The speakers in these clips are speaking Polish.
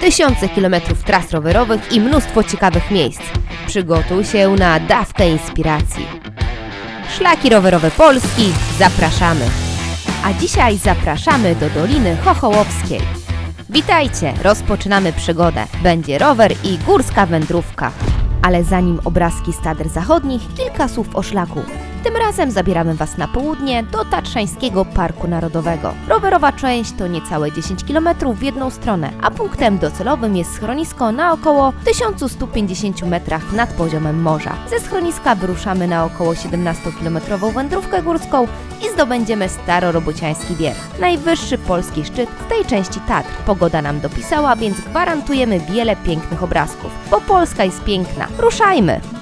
tysiące kilometrów tras rowerowych i mnóstwo ciekawych miejsc. Przygotuj się na dawkę inspiracji. Szlaki rowerowe Polski, zapraszamy! A dzisiaj zapraszamy do Doliny Chochołowskiej. Witajcie, rozpoczynamy przygodę. Będzie rower i górska wędrówka. Ale zanim obrazki z Tatr Zachodnich, kilka słów o szlaku. Tym razem zabieramy Was na południe do Tatrzańskiego Parku Narodowego. Rowerowa część to niecałe 10 km w jedną stronę, a punktem docelowym jest schronisko na około 1150 metrach nad poziomem morza. Ze schroniska wyruszamy na około 17-kilometrową wędrówkę górską i zdobędziemy Starorobociański Wierch, najwyższy polski szczyt w tej części Tatr. Pogoda nam dopisała, więc gwarantujemy wiele pięknych obrazków, bo Polska jest piękna. Ruszajmy!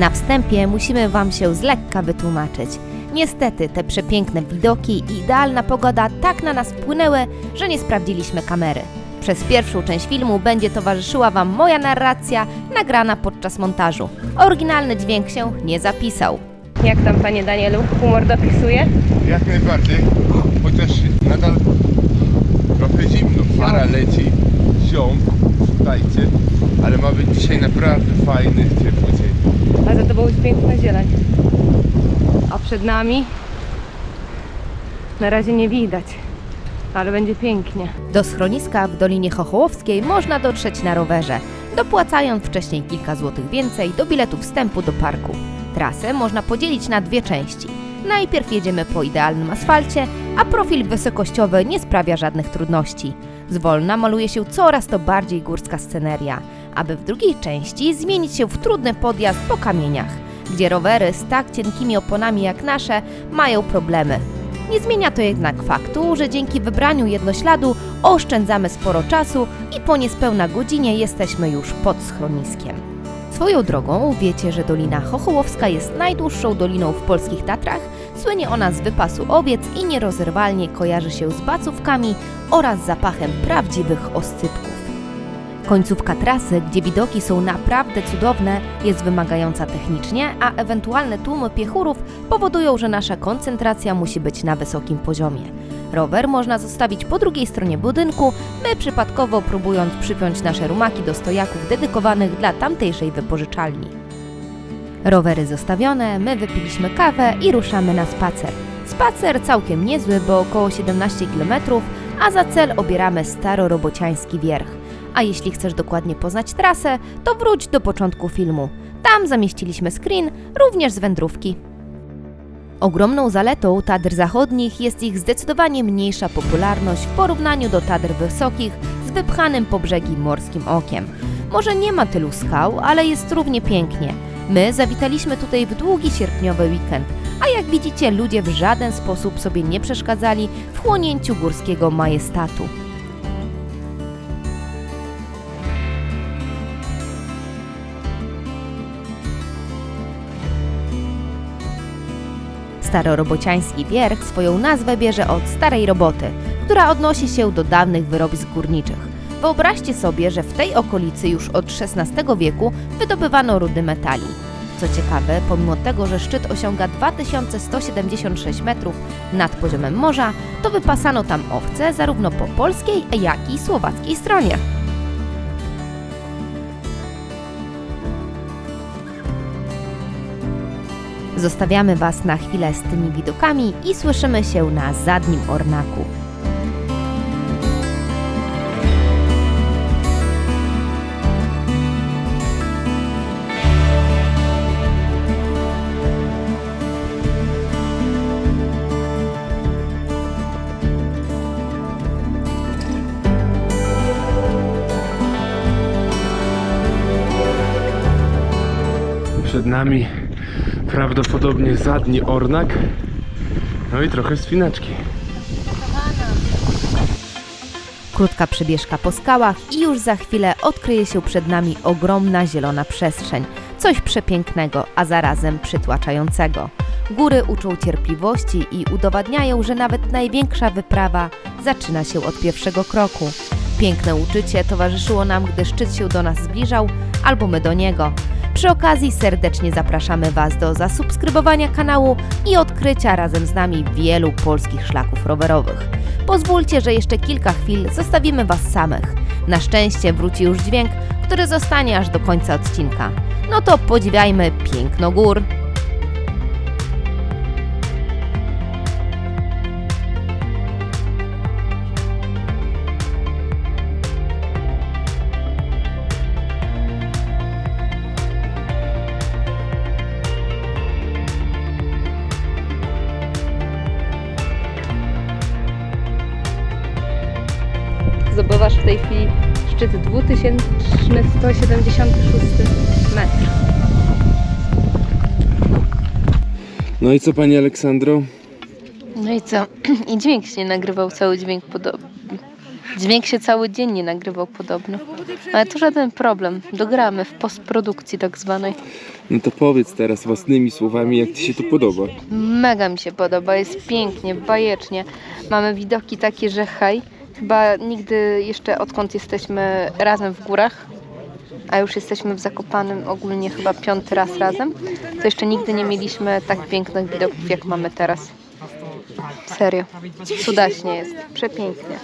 Na wstępie musimy Wam się z lekka wytłumaczyć. Niestety te przepiękne widoki i idealna pogoda tak na nas wpłynęły, że nie sprawdziliśmy kamery. Przez pierwszą część filmu będzie towarzyszyła Wam moja narracja nagrana podczas montażu. Oryginalny dźwięk się nie zapisał. Jak tam, Panie Danielu, humor dopisuje? Jak najbardziej, chociaż nadal trochę zimno. Para leci, ziom, słuchajcie, ale ma być dzisiaj naprawdę fajny, ciepły dzień. A za tobą jest piękna zieleń. A przed nami na razie nie widać, ale będzie pięknie. Do schroniska w Dolinie Chochołowskiej można dotrzeć na rowerze, dopłacając wcześniej kilka złotych więcej do biletu wstępu do parku. Trasę można podzielić na dwie części. Najpierw jedziemy po idealnym asfalcie, a profil wysokościowy nie sprawia żadnych trudności. Zwolna maluje się coraz to bardziej górska sceneria, aby w drugiej części zmienić się w trudny podjazd po kamieniach, gdzie rowery z tak cienkimi oponami jak nasze mają problemy. Nie zmienia to jednak faktu, że dzięki wybraniu jednośladu oszczędzamy sporo czasu i po niespełna godzinie jesteśmy już pod schroniskiem. Swoją drogą wiecie, że Dolina Chochołowska jest najdłuższą doliną w polskich Tatrach. Słynie ona z wypasu owiec i nierozerwalnie kojarzy się z bacówkami oraz zapachem prawdziwych oscypków. Końcówka trasy, gdzie widoki są naprawdę cudowne, jest wymagająca technicznie, a ewentualne tłumy piechurów powodują, że nasza koncentracja musi być na wysokim poziomie. Rower można zostawić po drugiej stronie budynku, my przypadkowo próbując przypiąć nasze rumaki do stojaków dedykowanych dla tamtejszej wypożyczalni. Rowery zostawione, my wypiliśmy kawę i ruszamy na spacer. Spacer całkiem niezły, bo około 17 km, a za cel obieramy Starorobociański Wierch. A jeśli chcesz dokładnie poznać trasę, to wróć do początku filmu. Tam zamieściliśmy screen, również z wędrówki. Ogromną zaletą Tatr Zachodnich jest ich zdecydowanie mniejsza popularność w porównaniu do Tatr Wysokich z wypchanym po brzegi morskim okiem. Może nie ma tylu skał, ale jest równie pięknie. My zawitaliśmy tutaj w długi sierpniowy weekend, a jak widzicie ludzie w żaden sposób sobie nie przeszkadzali w chłonięciu górskiego majestatu. Starorobociański wierch swoją nazwę bierze od starej roboty, która odnosi się do dawnych wyrobisk górniczych. Wyobraźcie sobie, że w tej okolicy już od XVI wieku wydobywano rudy metali. Co ciekawe, pomimo tego, że szczyt osiąga 2176 metrów nad poziomem morza, to wypasano tam owce zarówno po polskiej, jak i słowackiej stronie. Zostawiamy Was na chwilę z tymi widokami i słyszymy się na zadnim ornaku. Przed nami prawdopodobnie zadni ornak. No i trochę spinaczki. Krótka przebieżka po skałach i już za chwilę odkryje się przed nami ogromna zielona przestrzeń. Coś przepięknego, a zarazem przytłaczającego. Góry uczą cierpliwości i udowadniają, że nawet największa wyprawa zaczyna się od pierwszego kroku. Piękne uczucie towarzyszyło nam, gdy szczyt się do nas zbliżał, albo my do niego. Przy okazji serdecznie zapraszamy Was do zasubskrybowania kanału i odkrycia razem z nami wielu polskich szlaków rowerowych. Pozwólcie, że jeszcze kilka chwil zostawimy Was samych. Na szczęście wróci już dźwięk, który zostanie aż do końca odcinka. No to podziwiajmy piękno gór, Zdobywasz w tej chwili szczyt 2176 metr. No i co pani Aleksandro? No i co? I dźwięk się nie nagrywał cały dźwięk podobno. Dźwięk się cały dzień nie nagrywał podobno. Ale to żaden problem. Dogramy w postprodukcji tak zwanej. No to powiedz teraz własnymi słowami, jak ci się to podoba. Mega mi się podoba, jest pięknie, bajecznie. Mamy widoki takie, że hej. Chyba nigdy jeszcze odkąd jesteśmy razem w górach, a już jesteśmy w Zakopanem ogólnie chyba piąty raz razem, to jeszcze nigdy nie mieliśmy tak pięknych widoków jak mamy teraz. Serio. Cudaśnie jest. Przepięknie.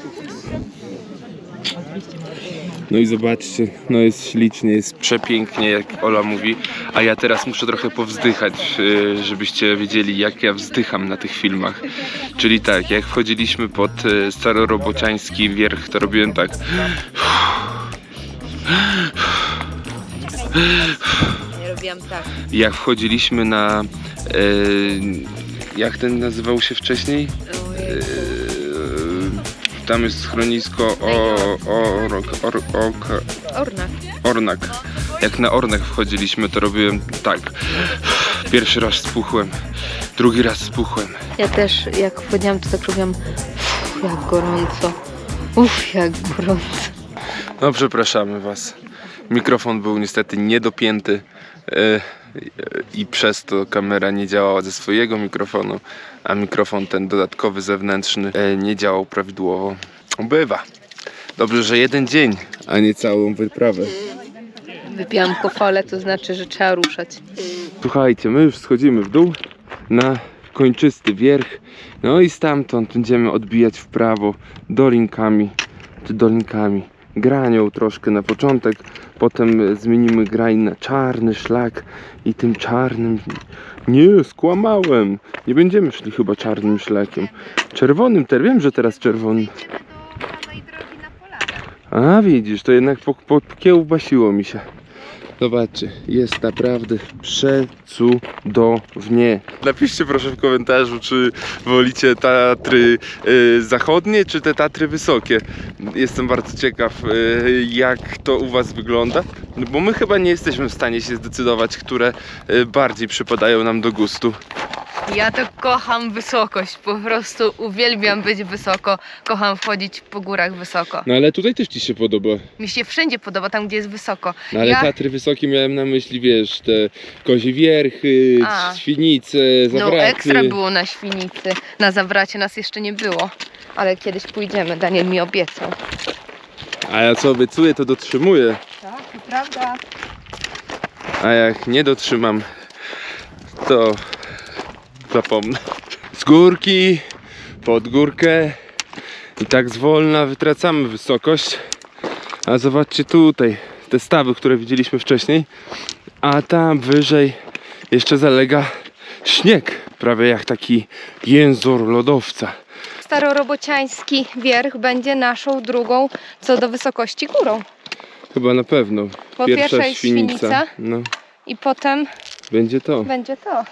No i zobaczcie, no jest ślicznie, jest przepięknie, jak Ola mówi. A ja teraz muszę trochę powzdychać, y, żebyście wiedzieli, jak ja wzdycham na tych filmach. Czyli tak, jak wchodziliśmy pod y, starorobociański wierch, to robiłem tak. Robiłam tak. Jak wchodziliśmy na. y, jak ten nazywał się wcześniej? Y, tam jest schronisko o, o, or, or, ok- Ornak. Ornak. Jak na Ornak wchodziliśmy, to robiłem tak. Pierwszy raz spuchłem, drugi raz spuchłem. Ja też jak wchodziłam, to tak robiłam uff, jak gorąco. Uff, jak gorąco. No przepraszamy was. Mikrofon był niestety niedopięty e, i przez to kamera nie działała ze swojego mikrofonu, a mikrofon ten dodatkowy zewnętrzny e, nie działał prawidłowo. Bywa. Dobrze, że jeden dzień, a nie całą wyprawę. Wypiłam kofole, to znaczy, że trzeba ruszać. Słuchajcie, my już schodzimy w dół na kończysty wierch. No i stamtąd będziemy odbijać w prawo dolinkami, czy dolinkami. Granią troszkę na początek, potem zmienimy grań na czarny szlak i tym czarnym... Nie, skłamałem. Nie będziemy szli chyba czarnym szlakiem. Czerwonym, ter wiem, że teraz czerwonym. A widzisz, to jednak po- pokiełbasiło mi się. Zobaczcie, jest naprawdę przecudownie. Napiszcie proszę w komentarzu, czy wolicie Tatry y, zachodnie, czy te Tatry wysokie. Jestem bardzo ciekaw, y, jak to u Was wygląda, bo my chyba nie jesteśmy w stanie się zdecydować, które y, bardziej przypadają nam do gustu. Ja to kocham wysokość, po prostu uwielbiam być wysoko, kocham wchodzić po górach wysoko. No ale tutaj też Ci się podoba. Mi się wszędzie podoba, tam gdzie jest wysoko. No ale Ja- Tatry wysokie miałem na myśli, wiesz, te kozie wierchy, A. świnice, No zawraty. ekstra było na Świnicy, na Zawracie nas jeszcze nie było, ale kiedyś pójdziemy, Daniel mi obiecał. A ja co obiecuję, to dotrzymuję. Tak, to prawda. A jak nie dotrzymam, to zapomnę. Z górki, pod górkę i tak zwolna wytracamy wysokość. A zobaczcie tutaj, te stawy, które widzieliśmy wcześniej. A tam wyżej jeszcze zalega śnieg, prawie jak taki jęzor lodowca. Starorobociański wierch będzie naszą drugą co do wysokości górą. Chyba na pewno. Po Pierwsza pierwszej świnica. Świnica. No, I potem będzie to. będzie to.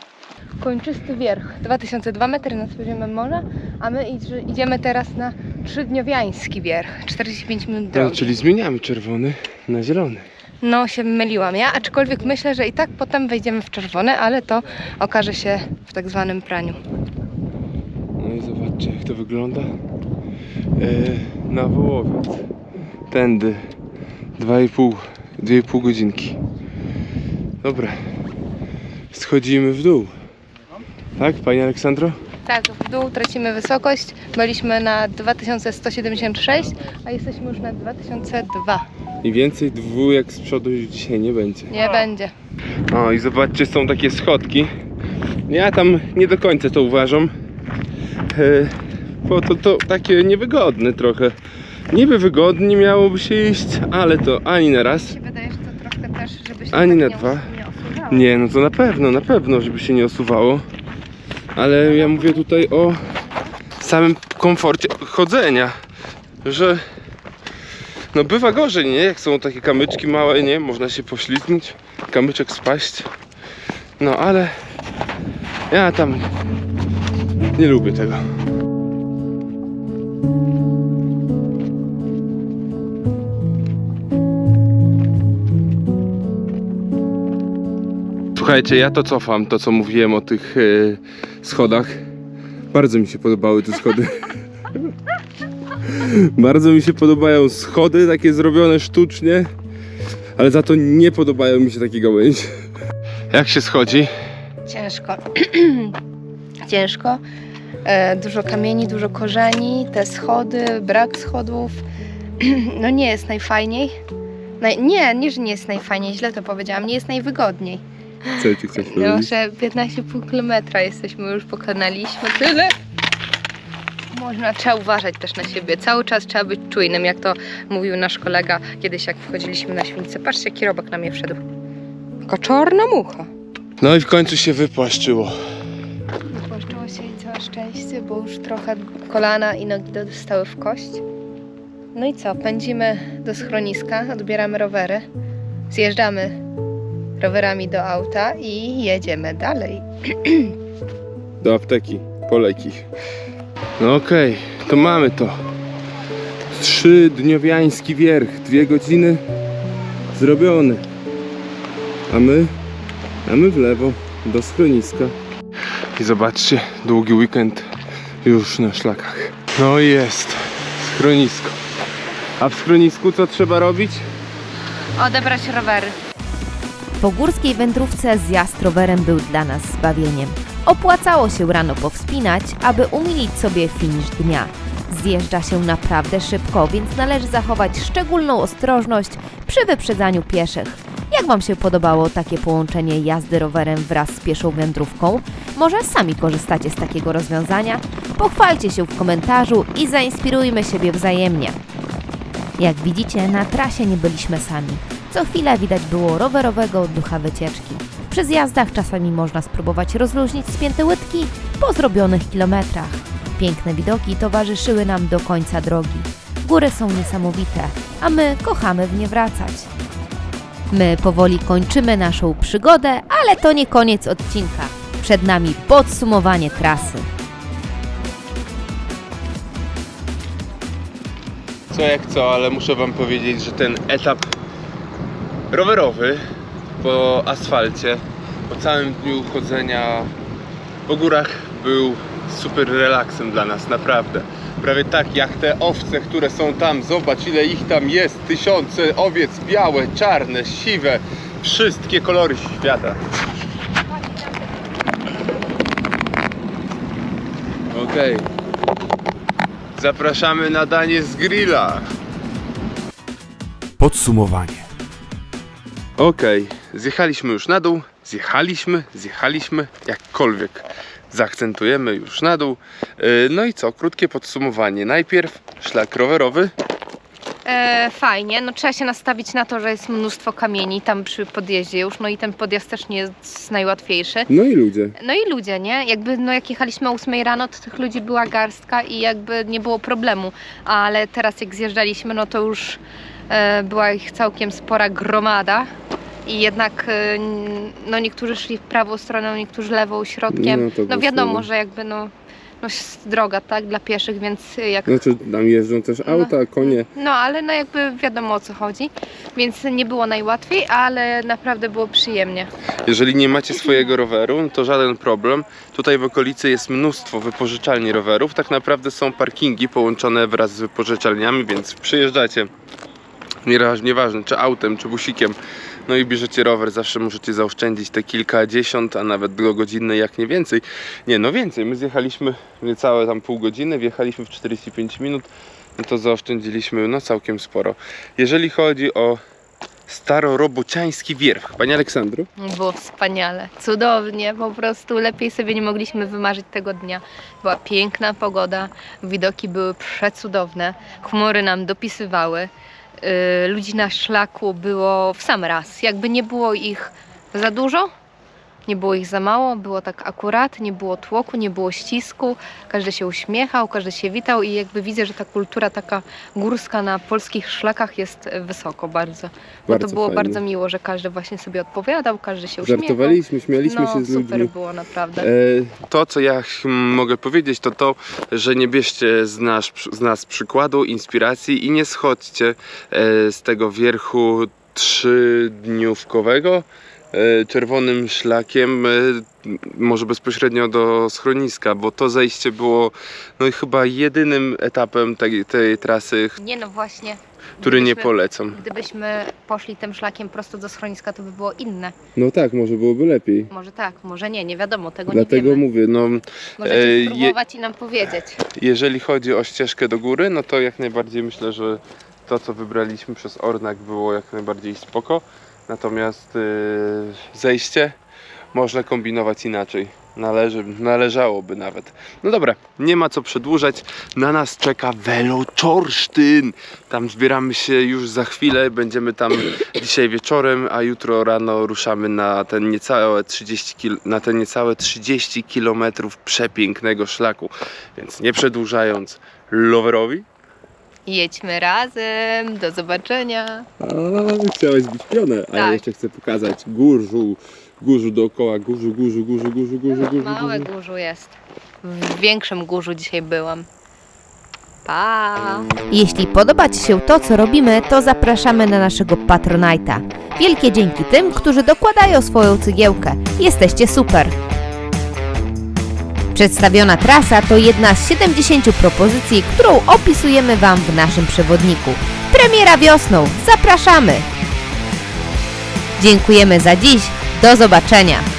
Kończysty wierch, 2002 metry nad poziomem morza, a my idziemy teraz na trzydniowiański wierch, 45 minut No, drogi. czyli zmieniamy czerwony na zielony. No się myliłam ja, aczkolwiek myślę, że i tak potem wejdziemy w czerwone, ale to okaże się w tak zwanym praniu. No i zobaczcie jak to wygląda e, na Wołowiec. Tędy 2,5 2,5 godzinki. Dobra. Schodzimy w dół. Tak, Pani Aleksandro? Tak, w dół tracimy wysokość. Byliśmy na 2176, a jesteśmy już na 2002. I więcej dwójek z przodu już dzisiaj nie będzie. Nie będzie. O i zobaczcie, są takie schodki. Ja tam nie do końca to uważam. E, bo to, to takie niewygodne trochę. Niby wygodnie miałoby się iść, ale to ani na raz. Mi się wydaje, że to trochę też, Ani tak na nie, dwa. os- nie osuwało. Nie, no to na pewno, na pewno, żeby się nie osuwało. Ale ja mówię tutaj o samym komforcie chodzenia, że no bywa gorzej, nie? Jak są takie kamyczki małe, nie? Można się poślizgnąć, kamyczek spaść. No ale ja tam nie lubię tego. Słuchajcie, ja to cofam, to co mówiłem o tych e, schodach. Bardzo mi się podobały te schody. Bardzo mi się podobają schody, takie zrobione sztucznie, ale za to nie podobają mi się takie gałęzie. Jak się schodzi? Ciężko. Ciężko. E, dużo kamieni, dużo korzeni, te schody, brak schodów. No nie jest najfajniej. Naj... Nie, nie, że nie jest najfajniej, źle to powiedziałam, nie jest najwygodniej. Co ci chcesz powiedzieć? że 15,5 km jesteśmy, już pokonaliśmy tyle. Można, trzeba uważać też na siebie. Cały czas trzeba być czujnym, jak to mówił nasz kolega kiedyś, jak wchodziliśmy na świnicę. Patrzcie, jaki robak na mnie wszedł. Taka czarna mucha. No i w końcu się wypłaszczyło. Wypłaszczyło się i całe szczęście, bo już trochę kolana i nogi dostały w kość. No i co? Pędzimy do schroniska, odbieramy rowery, zjeżdżamy rowerami do auta i jedziemy dalej. Do apteki, po leki. No okej, to mamy to. Trzydniowiański wierch, dwie godziny zrobiony. A my, a my w lewo, do schroniska. I zobaczcie, długi weekend już na szlakach. No i jest, schronisko. A w schronisku co trzeba robić? Odebrać rowery. Po górskiej wędrówce zjazd rowerem był dla nas zbawieniem. Opłacało się rano powspinać, aby umilić sobie finisz dnia. Zjeżdża się naprawdę szybko, więc należy zachować szczególną ostrożność przy wyprzedzaniu pieszych. Jak Wam się podobało takie połączenie jazdy rowerem wraz z pieszą wędrówką? Może sami korzystacie z takiego rozwiązania? Pochwalcie się w komentarzu i zainspirujmy siebie wzajemnie. Jak widzicie, na trasie nie byliśmy sami. Co chwilę widać było rowerowego ducha wycieczki. Przy zjazdach czasami można spróbować rozluźnić spięte łydki po zrobionych kilometrach. Piękne widoki towarzyszyły nam do końca drogi. Góry są niesamowite, a my kochamy w nie wracać. My powoli kończymy naszą przygodę, ale to nie koniec odcinka. Przed nami podsumowanie trasy. Co jak co, ale muszę wam powiedzieć, że ten etap rowerowy po asfalcie, po całym dniu chodzenia po górach był super relaksem dla nas, naprawdę. Prawie tak jak te owce, które są tam, zobacz ile ich tam jest, tysiące owiec, białe, czarne, siwe, wszystkie kolory świata. Okej. Zapraszamy na danie z grilla. Podsumowanie. Okej, zjechaliśmy już na dół, zjechaliśmy, zjechaliśmy, jakkolwiek zaakcentujemy już na dół. Yy, No i co, krótkie podsumowanie. Najpierw szlak rowerowy, E, fajnie, no trzeba się nastawić na to, że jest mnóstwo kamieni tam przy podjeździe już, no i ten podjazd też nie jest najłatwiejszy. no i ludzie. No i ludzie, nie? Jakby, no jak jechaliśmy o 8 rano, to tych ludzi była garstka i jakby nie było problemu. Ale teraz jak zjeżdżaliśmy, no to już e, była ich całkiem spora gromada. I jednak, n- no niektórzy szli w prawą stroną, niektórzy lewą, środkiem. No, No wiadomo, że jakby, no, no jest droga, tak, dla pieszych, więc jak Znaczy tam jeżdżą też auta, konie. no, ale no jakby wiadomo o co chodzi, więc nie było najłatwiej, ale naprawdę było przyjemnie. Jeżeli nie macie swojego roweru, no to żaden problem. Tutaj w okolicy jest mnóstwo wypożyczalni rowerów. Tak naprawdę są parkingi połączone wraz z wypożyczalniami, więc przyjeżdżacie. Nieważ- Nieważne, czy autem, czy busikiem, no i bierzecie rower, zawsze możecie zaoszczędzić te kilkadziesiąt, a nawet do godziny, jak nie więcej. Nie, no więcej. My zjechaliśmy niecałe tam pół godziny, wjechaliśmy w 45 minut, no to zaoszczędziliśmy no całkiem sporo. Jeżeli chodzi o starorobociański wierch. Panie Aleksandru? Było wspaniale, cudownie, po prostu lepiej sobie nie mogliśmy wymarzyć tego dnia. Była piękna pogoda, widoki były przecudowne, chmury nam dopisywały, ludzi na szlaku było w sam raz, jakby nie było ich za dużo, nie było ich za mało, było tak akurat, nie było tłoku, nie było ścisku, każdy się uśmiechał, każdy się witał i jakby widzę, że ta kultura taka górska na polskich szlakach jest wysoko bardzo. Bo to Bardzo było fajnie. bardzo miło, że każdy właśnie sobie odpowiadał, każdy się uśmiechał. Żartowaliśmy, śmialiśmy no, się z super ludźmi. było naprawdę. E, To, co ja mogę powiedzieć, to to, że nie bierzcie z nas, z nas przykładu, inspiracji i nie schodźcie e, z tego wierchu trzydniówkowego czerwonym szlakiem, e, może bezpośrednio do schroniska, bo to zejście było no i chyba jedynym etapem tej, tej trasy, Nie no właśnie. który nie Gdybyśmy- polecam. Gdybyśmy poszli tym szlakiem prosto do schroniska, to by było inne. No tak, może byłoby lepiej. Może tak, może nie, nie wiadomo, tego Dlatego nie wiemy. mówię, no Możecie e, je- spróbować i nam powiedzieć. Jeżeli chodzi o ścieżkę do góry, no to jak najbardziej myślę, że to co wybraliśmy przez Ornak było jak najbardziej spoko. Natomiast yy, zejście można kombinować inaczej. Należy, należałoby nawet. No dobra, nie ma co przedłużać. Na nas czeka Weloczorsztyn. Tam zbieramy się już za chwilę. Będziemy tam dzisiaj wieczorem, a jutro rano ruszamy na ten niecałe 30, kil- na te niecałe 30 km przepięknego szlaku. Więc nie przedłużając, loverowi. Jedźmy razem, do zobaczenia. A, chciałeś być pionę, a ja Tak. jeszcze chcę pokazać górzu, górzu dookoła, górzu, górzu, górzu, górzu, górzu, górzu, Małe górzu. górzu jest. W większym górzu dzisiaj byłam. Pa! Jeśli podoba Ci się to, co robimy, to zapraszamy na naszego Patronite'a. Wielkie dzięki tym, którzy dokładają swoją cygiełkę. Jesteście super! Przedstawiona trasa to jedna z 70 propozycji, którą opisujemy Wam w naszym przewodniku. Premiera wiosną. Zapraszamy! Dziękujemy za dziś. Do zobaczenia!